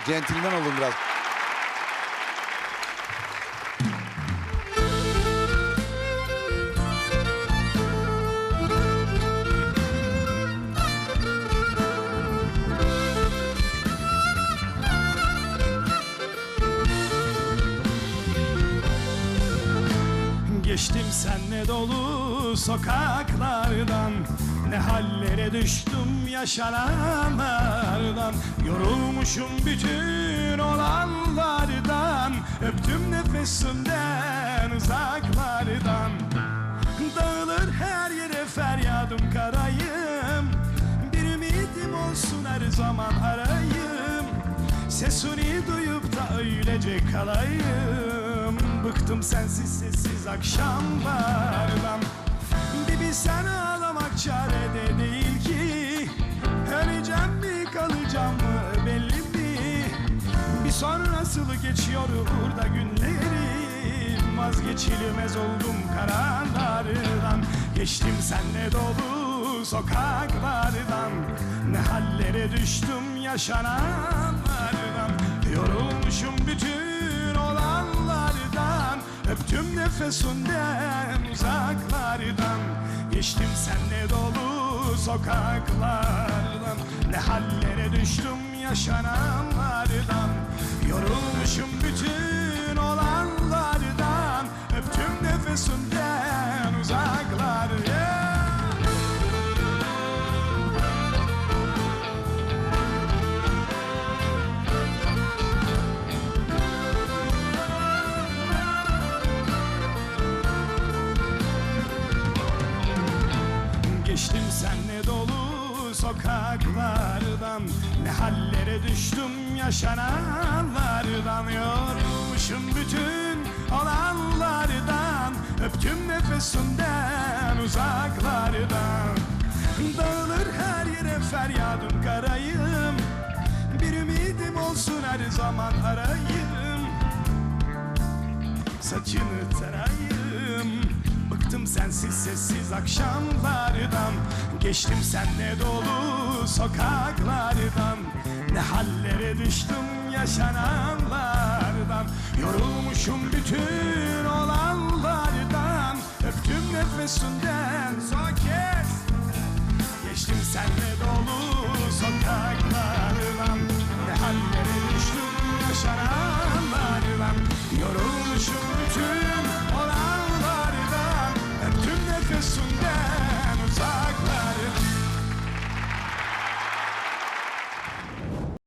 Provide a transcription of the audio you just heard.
Centilmen olun biraz. Geçtim senle dolu sokaklardan Ne hallere düştüm yaşananlardan Yorulmuşum bütün olanlardan Öptüm nefesinden uzaklardan. Dağılır her yere feryadım karayım Bir ümidim olsun her zaman arayım. Sesini duyup da öylece kalayım. Bıktım sensiz sessiz akşamlardan. Bir bilsen sonrasılı geçiyor burada günlerim. Vazgeçilmez oldum kararlardan. Geçtim senle dolu sokaklardan. Ne hallere düştüm yaşananlardan. Yorulmuşum bütün olanlardan. Öptüm nefesinden uzaklardan. Geçtim senle dolu sokaklardan. Ne hallere düştüm yaşananlardan Yorulmuşum bütün olanlardan Öptüm nefesinden uzaklar yeah. Geçtim senle dolu sokaklardan hallere düştüm yaşananlardan Yorulmuşum. Bütün olanlardan Öptüm nefesinden uzaklardan. Dağılır her yere feryadım karayım. Bir ümidim olsun her zaman arayım. Saçını tarayım. Bıktım sensiz sessiz akşamlardan. Geçtim senle sokaklardan Ne hallere düştüm yaşananlardan. Yorulmuşum bütün olanlardan Öptüm nefesinden son kez. Geçtim senle dolu sokaklardan